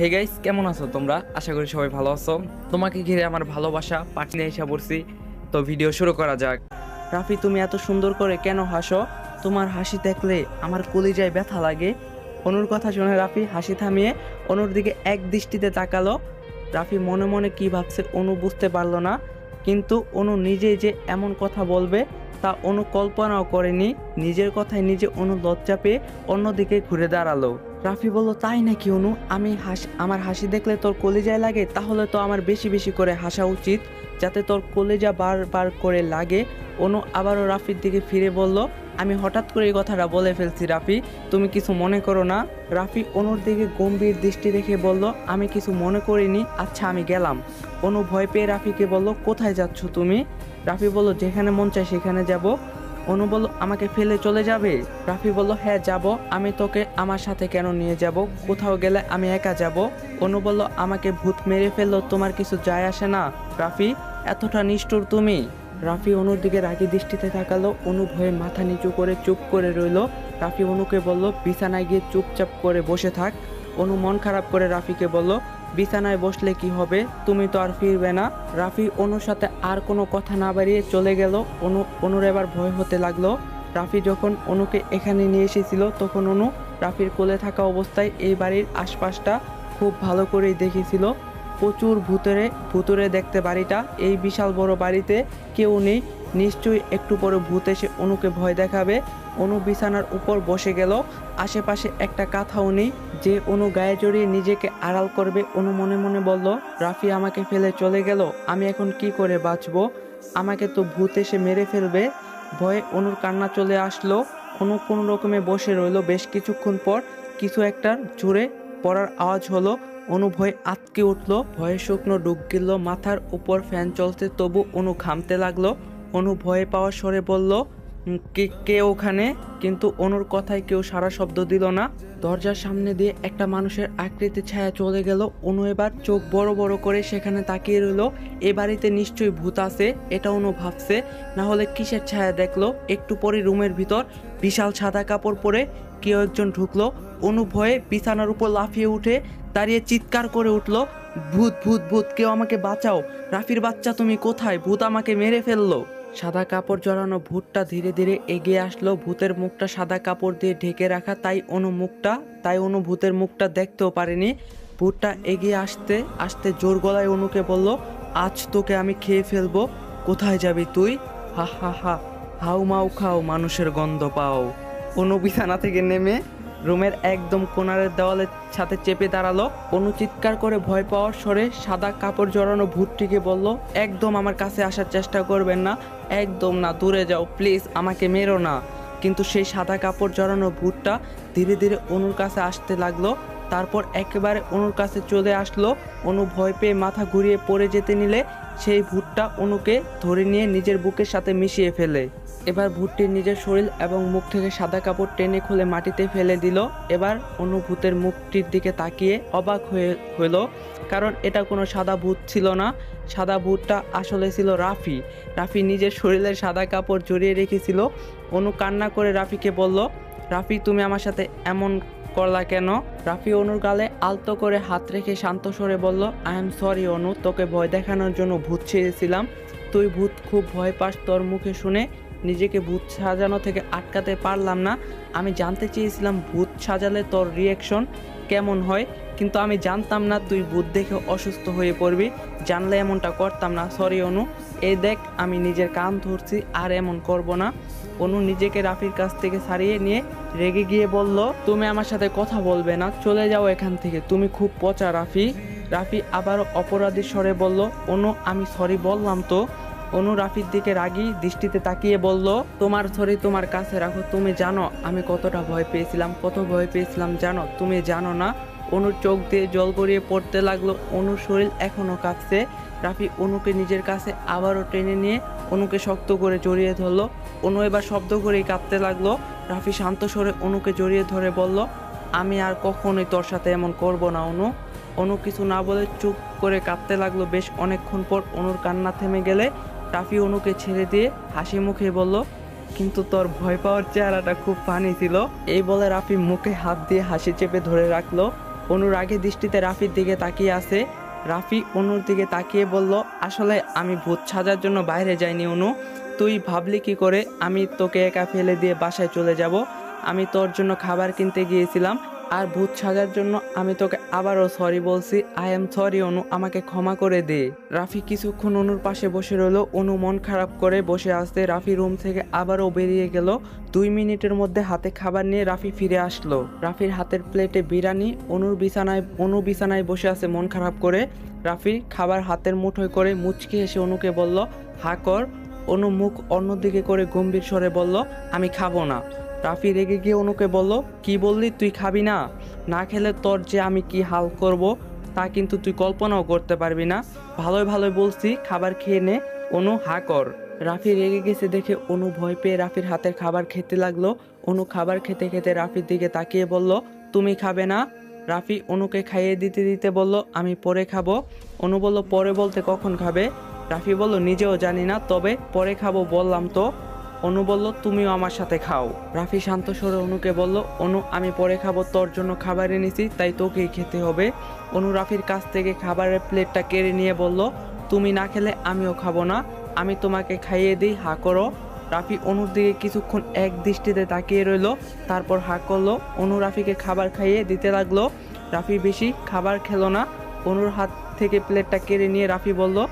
Hey guys কেমন আছো তোমরা? আশা করি সবাই ভালো আছো। তোমাকে ঘিরে আমার ভালোবাসা পার্টি নিয়ে এসে পড়ছি। তো ভিডিও শুরু করা যাক। রাফি, তুমি এত সুন্দর করে কেন হাসো? তোমার হাসি দেখলে আমার কলিজায় ব্যথা লাগে। অনুর কথা শুনে রাফি হাসি থামিয়ে অনুর দিকে এক দৃষ্টিতে তাকালো। রাফি মনে মনে কি ভাবছে অনু বুঝতে পারল না। কিন্তু অনু নিজেই যে এমন কথা বলবে, তা অনু কল্পনাও করেনি। নিজের কথায় নিজে অনু লজ্জা পেয়ে অন্যদিকে ঘুরে দাঁড়াল। রাফি বলল, তাই নাকি অনু? আমি হাসি, আমার হাসি দেখলে তোর কলেজায় লাগে? তাহলে তো আমার বেশি বেশি করে হাসা উচিত, যাতে তোর কলেজা বার বার করে লাগে। অনু আবারও রাফির দিকে ফিরে বলল, আমি হঠাৎ করে এই কথাটা বলে ফেলছি রাফি, তুমি কিছু মনে করো না। রাফি অনুর দিকে গম্ভীর দৃষ্টি রেখে বলল, আমি কিছু মনে করিনি আচ্ছা আমি গেলাম। অনু ভয় পেয়ে রাফিকে বলল, কোথায় যাচ্ছ তুমি? রাফি বলল, যেখানে মন চায় সেখানে যাব। অনু বলল, আমাকে ফেলে চলে যাবে? রাফি বলল হ্যাঁ যাব। আমি তোকে আমার সাথে কেন নিয়ে যাব? কোথাও গেলে আমি একা যাব? অনু বলল, আমাকে ভূত মেরে ফেলল, তোমার কিছু যায় আসে না। রাফি, এতটা নিষ্ঠুর তুমি? রাফি অনুর দিকে রাগি দৃষ্টিতে তাকালো। অনু ভয়ে মাথা নিচু করে চুপ করে রইল। রাফি অনুকে বলল, বিছানায় গিয়ে চুপচাপ করে বসে থাক। অনু মন খারাপ করে রাফিকে বলল বিছানায় বসলে কি হবে? তুমি তো আর ফিরবে না। রাফি অনুর সাথে আর কোনো কথা না বাড়িয়ে চলে গেল। অনু, অনুর এবার ভয় হতে লাগল। রাফি যখন অনুকে এখানে নিয়ে এসেছিল, তখন অনু রাফির কোলে থাকা অবস্থায় এই বাড়ির আশপাশটা খুব ভালো করেই দেখেছিল। প্রচুর ভূতরে ভূতরে দেখতে বাড়িটা। এই বিশাল বড় বাড়িতে কেউ নেই। নিশ্চয়ই একটু পরে ভূত এসে অনুকে ভয় দেখাবে। অনু বিছানার উপর বসে গেল। আশেপাশে একটা কাঁথাও নেই। যে অনু গায়ে জড়িয়ে নিজেকে আড়াল করবে, অনু মনে মনে বলল, রাফি আমাকে ফেলে চলে গেল, আমি এখন কি করে বাঁচবো? আমাকে তো ভূত এসে মেরে ফেলবে। ভয়ে অনুর কান্না চলে আসলো। অনু কোনো রকমে বসে রইল। বেশ কিছুক্ষণ পর কিছু একটা জোরে পড়ার আওয়াজ হলো। অনু ভয়ে আটকে উঠল। ভয়ে শুকনো ডুব গেল। মাথার উপর ফ্যান চলতে তবু অনু ঘামতে লাগল। অনু ভয়ে পাওয়ার স্বরে বলল "উম, কে কে ওখানে? কিন্তু অনুর কথায় কেউ সারা শব্দ দিল না। দরজার সামনে দিয়ে একটা মানুষের আকৃতি ছায়া চলে গেল। অনু এবার চোখ বড় বড় করে সেখানে তাকিয়ে রইল। এ বাড়িতে নিশ্চয়ই ভূত আছে এটা অনু ভাবছে। না হলে কিসের ছায়া দেখল? একটু পরে রুমের ভিতর বিশাল সাদা কাপড় পরে কেউ একজন ঢুকলো। অনু ভয়ে বিছানার উপর লাফিয়ে উঠে দাঁড়িয়ে চিৎকার করে উঠল ভূত ভূত ভূত কেউ আমাকে বাঁচাও। রাফির বাচ্চা তুমি কোথায়? ভূত আমাকে মেরে ফেলল। সাদা কাপড় জড়ানো ভূতটা ধীরে ধীরে এগিয়ে আসলো। ভূতের মুখটা সাদা কাপড় দিয়ে ঢেকে রাখা, তাই অনু মুখটা, তাই অনু ভূতের মুখটা দেখতেও পারেনি। ভূতটা এগিয়ে আসতে আসতে জোর গলায় অনুকে বলল, আজ তোকে আমি খেয়ে ফেলব। কোথায় যাবি তুই? হা হা হা, হাউ মাউ খাও মানুষের গন্ধ পাও। অনু বিছানা থেকে নেমে রুমের একদম কোনারের দেওয়ালের সাথে চেপে দাঁড়াল। অনু চিৎকার করে ভয় পাওয়ার স্বরে সাদা কাপড় জড়ানো ভূতটিকে বলল, একদম আমার কাছে আসার চেষ্টা করবেন না, একদম না, দূরে যাও, প্লিজ আমাকে মেরো না। কিন্তু সেই সাদা কাপড় জড়ানো ভূতটা ধীরে ধীরে অনুর কাছে আসতে লাগল। তারপর একেবারে অনুর কাছে চলে আসলো। অনু ভয় পেয়ে মাথা ঘুরিয়ে পড়ে যেতে নিলে সেই ভূতটা অনুকে ধরে নিয়ে নিজের বুকের সাথে মিশিয়ে ফেলে। এবার ভূতটি নিজের শরীর এবং মুখ থেকে সাদা কাপড় টেনে খুলে মাটিতে ফেলে দিল। এবার অনুভূতের মুখটির দিকে তাকিয়ে অবাক হয়ে হলো, কারণ এটা কোনো সাদা ভূত ছিল না। সাদা ভূতটা আসলে ছিল রাফি। রাফি নিজের শরীরের সাদা কাপড় জড়িয়ে রেখেছিল। অনু কান্না করে রাফিকে বলল রাফি, তুমি আমার সাথে এমন করলা কেন? রাফি অনুর গালে আলতো করে হাত রেখে শান্ত স্বরে বলল আই এম সরি অনু, তোকে ভয় দেখানোর জন্য ভূত ছেড়েছিলাম। তুই ভূত খুব ভয় পাস তোর মুখে শুনে। নিজেকে ভূত সাজানো থেকে আটকাতে পারলাম না। আমি জানতে চেয়েছিলাম ভূত সাজালে তোর রিয়াকশন কেমন হয়, কিন্তু আমি জানতাম না তুই ভূত দেখে অসুস্থ হয়ে পড়বি। জানলে এমনটা করতাম না। সরি অনু, এই দেখ, আমি নিজের কান ধরছি, আর এমন করব না। অনু নিজেকে রাফির কাছ থেকে সারিয়ে নিয়ে রেগে গিয়ে বলল, তুমি আমার সাথে কথা বলবে না, চলে যাও এখান থেকে। তুমি খুব পচা রাফি। রাফি আবারও অপরাধীর স্বরে বলল, অনু, আমি সরি বললাম তো। অনু রাফির দিকে রাগি দৃষ্টিতে তাকিয়ে বলল, তোমার সরি তোমার কাছে রাখো, তুমি জানো আমি কতটা ভয় পেয়েছিলাম, কত ভয় পেয়েছিলাম জানো, তুমি জানো না। অনুর চোখ দিয়ে জল গড়িয়ে পড়তে লাগল, অনুর শরীর এখনও কাঁপছে। রাফি অনুকে নিজের কাছে আবারও টেনে নিয়ে অনুকে শক্ত করে জড়িয়ে ধরলো। অনু এবার শব্দ করেই কাঁপতে লাগল। রাফি শান্ত স্বরে অনুকে জড়িয়ে ধরে বলল, আমি আর কখনোই তোর সাথে এমন করব না, অনু। অনু কিছু না বলে চুপ করে কাঁদতে লাগল। বেশ অনেকক্ষণ পর অনুর কান্না থেমে গেলে রাফি অনুকে ছেড়ে দিয়ে হাসি মুখে বলল, কিন্তু তোর ভয় পাওয়ার চেহারাটা খুব ফানি ছিল। এই বলে রাফি মুখে হাত দিয়ে হাসি চেপে ধরে রাখল। অনুর আগে দৃষ্টিতে রাফির দিকে তাকিয়ে আছে। রাফি অনুর দিকে তাকিয়ে বলল, আসলে আমি ভূত সাজার জন্য বাইরে যাইনি, অনু। তুই ভাবলি কি করে? আমি তোকে একা ফেলে দিয়ে বাসায় চলে যাব। আমি তোর জন্য খাবার কিনতে গিয়েছিলাম। আর ভূত সাজার জন্য আমি তোকে আবারও সরি বলছি। আই এম সরি অনু, আমাকে ক্ষমা করে দে। রাফি কিছুক্ষণ অনুর পাশে বসে রইল। অনু মন খারাপ করে বসে আসতে রাফি রুম থেকে আবারও বেরিয়ে গেল। দুই মিনিটের মধ্যে হাতে খাবার নিয়ে রাফি ফিরে আসলো। রাফির হাতের প্লেটে বিরিয়ানি, অনুর বিছানায়, অনু বিছানায় বসে আছে মন খারাপ করে। রাফি খাবার হাতের মুঠোয় করে মুচকি এসে অনুকে বলল, হা কর। অনু মুখ অন্যদিকে করে গম্ভীর স্বরে বলল, আমি খাব না। রাফি রেগে গিয়ে অনুকে বলল, কি বললি? তুই খাবি না। না খেলে তোর যে আমি কি হাল করব, তা কিন্তু তুই কল্পনাও করতে পারবি না। ভালোই ভালোই বলছি, খাবার খেয়ে নে। অনু, হা কর। রাফি রেগে গেছে দেখে অনু ভয় পেয়ে রাফির হাতের খাবার খেতে লাগল। অনু খাবার খেতে খেতে রাফির দিকে তাকিয়ে বলল, তুমি খাবে না? রাফি অনুকে খাইয়ে দিতে দিতে বলল, আমি পরে খাব। অনু বলল, পরে বলতে কখন খাবে? রাফি বলল, নিজেও জানি না, তবে পরে খাব বললাম তো। অনু বলল, তুমিও আমার সাথে খাও। রাফি শান্ত স্বরে অনুকে বলল, অনু, আমি পরে খাব, তোর জন্য খাবার এনেছি, তাই তোকেই খেতে হবে। অনু রাফির কাছ থেকে খাবারের প্লেটটা কেড়ে নিয়ে বলল, তুমি না খেলে আমিও খাব না, আমি তোমাকে খাইয়ে দিই, হা করো। রাফি অনুর দিকে কিছুক্ষণ এক দৃষ্টিতে তাকিয়ে রইল, তারপর হা করল, অনু রাফিকে খাবার খাইয়ে দিতে লাগল। রাফি বেশি খাবার খেলো না, অনুর হাত থেকে প্লেটটা কেড়ে নিয়ে রাফি বলল,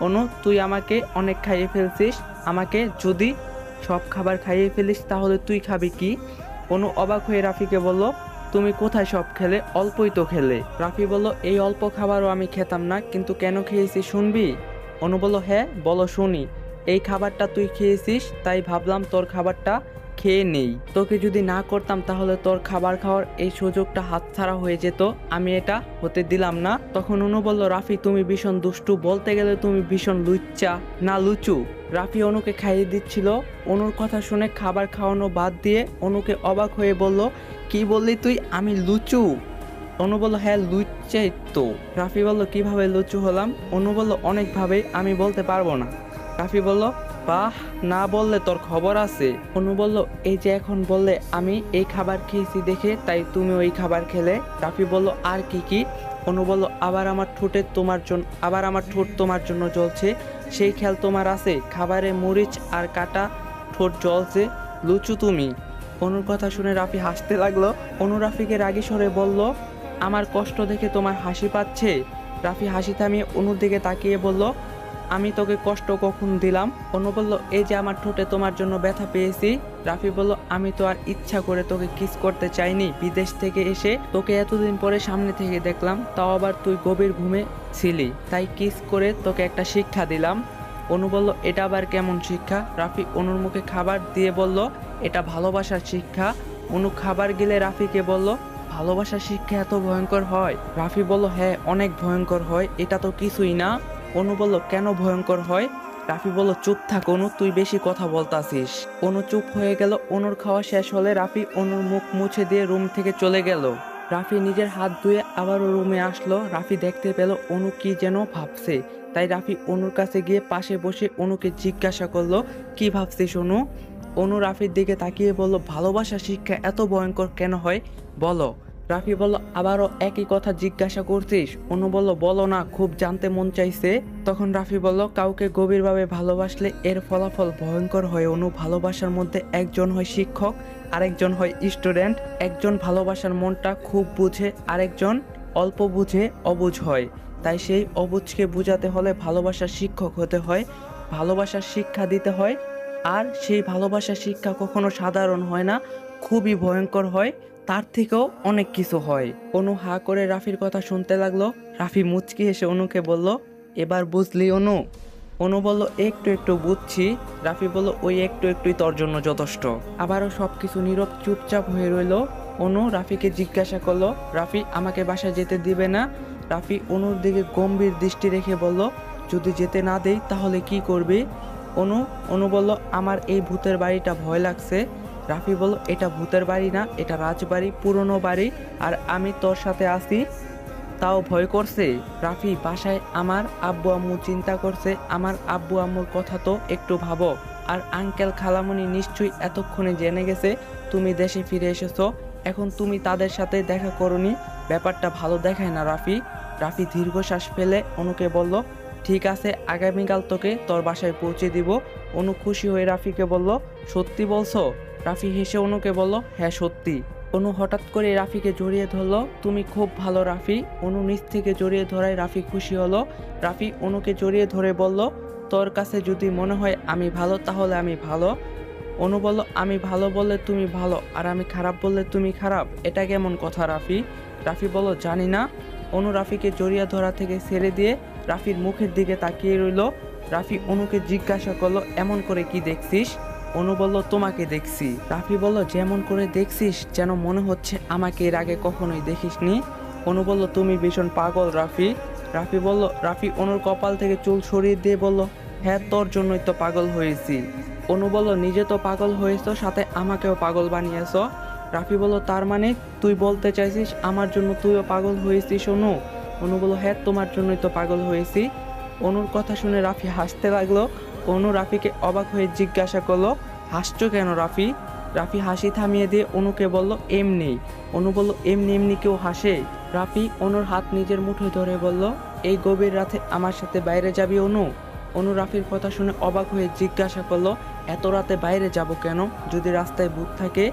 অনু, তুই আমাকে অনেক খাইয়ে ফেলছিস, আমাকে যদি সব খাবার খাইয়ে ফেলিস, তাহলে তুই খাবি কি? অনু অবাক হয়ে রাফিকে বলল, তুমি কোথায় সব খেলে? অল্পই তো খেলে। রাফি বলল, এই অল্প খাবারও আমি খেতাম না, কিন্তু কেন খেয়েছি শুনবি? অনু বলল হ্যাঁ বলো শুনি। এই খাবারটা তুই খেয়েছিস, তাই ভাবলাম তোর খাবারটা খেয়ে নেই। তোকে যদি না করতাম তাহলে তোর খাবার খাওয়ার এই সুযোগটা হাতছাড়া হয়ে যেত। আমি এটা হতে দিলাম না। তখন অনু বলল, রাফি, তুমি ভীষণ দুষ্টু। বলতে গেলে তুমি ভীষণ লুচ্চা, না লুচু। রাফি অনুকে খাইয়ে দিচ্ছিল। অনুর কথা শুনে খাবার খাওয়ানো বাদ দিয়ে অনুকে অবাক হয়ে বলল, কি বললি তুই? আমি লুচু। অনু বলল হ্যাঁ লুচ্চাই তো। রাফি বলল, কীভাবে লুচু হলাম? অনু বলল অনেকভাবে আমি বলতে পারব না। রাফি বলল বাহ না বললে তোর খবর আছে। অনু বলল, এই যে এখন বললে আমি এই খাবার খেয়েছি দেখে, তাই তুমি ওই খাবার খেলে? রাফি বলল, আর কি কি? অনু বলল, আবার আমার ঠোঁটে তোমার জন্য আবার আমার ঠোঁট তোমার জন্য জ্বলছে। সেই খেয়াল তোমার আছে, খাবারে মরিচ আর কাটা ঠোঁট জ্বলছে। লুচু তুমি? অনুর কথা শুনে রাফি হাসতে লাগল। অনু রাফিকে রাগী স্বরে বলল, আমার কষ্ট দেখে তোমার হাসি পাচ্ছে? রাফি হাসি থামিয়ে অনুর দিকে তাকিয়ে বলল আমি তোকে কষ্ট কখন দিলাম? অনু বলল, এই যে আমার ঠোঁটে তোমার জন্য ব্যথা পেয়েছি। রাফি বলল, আমি তো আর ইচ্ছা করে তোকে কিস করতে চাইনি। বিদেশ থেকে এসে তোকে এতদিন পরে সামনে থেকে দেখলাম, তাও আবার তুই গভীর ঘুমে ছিলি। তাই কিস করে তোকে একটা শিক্ষা দিলাম। অনু বলল, এটা আবার কেমন শিক্ষা? রাফি অনুর মুখে খাবার দিয়ে বলল, এটা ভালোবাসার শিক্ষা। অনু খাবার গেলে রাফিকে বলল, ভালোবাসার শিক্ষা এত ভয়ঙ্কর হয়? রাফি বলল হ্যাঁ অনেক ভয়ঙ্কর হয়। এটা তো কিছুই না। অনু বলল, কেন ভয়ঙ্কর হয়? রাফি বলল, চুপ থাক অনু, তুই বেশি কথা বলতাছিস। অনু চুপ হয়ে গেল, অনুর খাওয়া শেষ হলে রাফি অনুর মুখ মুছে দিয়ে রুম থেকে চলে গেল। রাফি নিজের হাত ধুয়ে আবারও রুমে আসলো। রাফি দেখতে পেল, অনু কি যেন ভাবছে। তাই রাফি অনুর কাছে গিয়ে পাশে বসে অনুকে জিজ্ঞাসা করল, কি ভাবছিস অনু? অনু রাফির দিকে তাকিয়ে বলল, ভালোবাসা শিক্ষা এত ভয়ঙ্কর কেন হয়? বলো। রাফি বলল, আবারও একই কথা জিজ্ঞাসা করছিস? অনু বলল, বলো না, খুব জানতে মন চাইছে। তখন রাফি বলল, কাউকে গভীরভাবে ভালোবাসলে এর ফলাফল ভয়ঙ্কর হয়। অনু, ভালোবাসার মধ্যে একজন হয় শিক্ষক, আরেকজন হয় স্টুডেন্ট। একজন ভালোবাসার মনটা খুব বুঝে, আরেকজন অল্প বুঝে অবুঝ হয়। তাই সেই অবুঝকে বোঝাতে হলে ভালোবাসার শিক্ষক হতে হয়, ভালোবাসার শিক্ষা দিতে হয়। আর সেই ভালোবাসার শিক্ষা কখনো সাধারণ হয় না, খুবই ভয়ঙ্কর হয়। তার থেকেও অনেক কিছু হয়। অনু হা করে রাফির কথা শুনতে লাগল। রাফি মুচকি হেসে অনুকে বলল, এবার বুঝলি অনু? অনু বলল, একটু একটু বুঝছি। রাফি বলল, ওই একটু, একটুই তোর জন্য যথেষ্ট। আবারও সব কিছু নীরব চুপচাপ হয়ে রইল। অনু রাফিকে জিজ্ঞাসা করল, রাফি, আমাকে বাসায় যেতে দিবে না? রাফি অনুর দিকে গম্ভীর দৃষ্টি রেখে বলল, যদি যেতে না দেই, তাহলে কি করবি? অনু অনু বলল, আমার এই ভূতের বাড়িটা ভয় লাগছে। রাফি বলল, এটা ভূতের বাড়ি না, এটা রাজবাড়ি, পুরনো বাড়ি। আর আমি তোর সাথে আছি। তাও ভয় করছে। রাফি, বাসায় আমার আব্বু আম্মু চিন্তা করছে। আমার আব্বু আম্মুর কথা তো একটু ভাবো। আর আঙ্কেল খালামণি নিশ্চয়ই এতক্ষণে জেনে গেছে, তুমি দেশে ফিরে এসেছ। এখন তুমি তাদের সাথে দেখা করনি। ব্যাপারটা ভালো দেখায় না রাফি। রাফি দীর্ঘশ্বাস ফেলে অনুকে বলল, ঠিক আছে, আগামীকাল তোকে তোর বাসায় পৌঁছে দিব। অনু খুশি হয়ে রাফিকে বলল, সত্যি বলছো? রাফি হেসে অনুকে বলল হ্যাঁ সত্যি। অনু হঠাৎ করে রাফিকে জড়িয়ে ধরলো, তুমি খুব ভালো, রাফি। অনু নিচ থেকে জড়িয়ে ধরায় রাফি খুশি হলো। রাফি অনুকে জড়িয়ে ধরে বলল, তোর কাছে যদি মনে হয় আমি ভালো, তাহলে আমি ভালো। অনু বলল, আমি ভালো বললে তুমি ভালো, আর আমি খারাপ বললে তুমি খারাপ। এটা কেমন কথা, রাফি? রাফি বলল, জানি না। অনু রাফিকে জড়িয়ে ধরা থেকে ছেড়ে দিয়ে রাফির মুখের দিকে তাকিয়ে রইল। রাফি অনুকে জিজ্ঞাসা করল, এমন করে কি দেখছিস? অনু বলল, তোমাকে দেখছি। রাফি বলল, যেমন করে দেখছিস, যেন মনে হচ্ছে আমাকে এর আগে কখনোই দেখিসনি। অনু বলল, তুমি ভীষণ পাগল, রাফি। রাফি বলল, রাফি অনুর কপাল থেকে চুল সরিয়ে দিয়ে বলল হ্যাঁ তোর জন্যই তো পাগল হয়েছি। অনু বলল, নিজে তো পাগল হয়েছো, সাথে আমাকেও পাগল বানিয়েছো। রাফি বলল, তার মানে তুই বলতে চাইছিস আমার জন্য তুইও পাগল হয়েছিস, অনু? অনু বলল হ্যাঁ তোমার জন্যই তো পাগল হয়েছি। অনুর কথা শুনে রাফি হাসতে লাগল। অনু রাফিকে অবাক হয়ে জিজ্ঞাসা করল, হাসছো কেন রাফি? রাফি হাসি থামিয়ে দিয়ে অনুকে বলল, এমনি। অনু বলল, এমনি এমনি কেউ হাসে? রাফি অনুর হাত নিজের মুঠোয় ধরে বলল, এই গভীর রাতে আমার সাথে বাইরে যাবি অনু? অনু রাফির কথা শুনে অবাক হয়ে জিজ্ঞাসা করল, এত রাতে বাইরে যাব কেন? যদি রাস্তায় ভূত থাকে?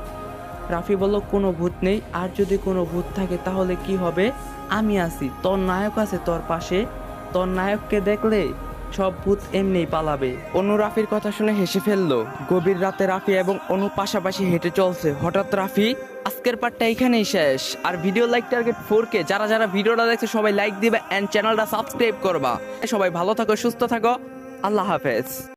রাফি বলল, কোনো ভূত নেই। আর যদি কোনো ভূত থাকে, তাহলে কি হবে? আমি আছি। তোর নায়ক আছে তোর পাশে। তোর নায়ককে দেখলে সব ভূত এমনিই পালাবে। অনু রাফির কথা শুনে হেসে ফেলল। গভীর রাতে রাফি এবং অনু পাশাপাশি হেঁটে চলছে। হঠাৎ রাফি, আজকের পার্টটা এখানেই শেষ। আর ভিডিও লাইক টার্গেট ফোর কে যারা যারা ভিডিওটা দেখছে সবাই লাইক দিবে অ্যান্ড চ্যানেলটা সাবস্ক্রাইব করবা। সবাই ভালো থাকো, সুস্থ থাকো। আল্লাহ হাফেজ।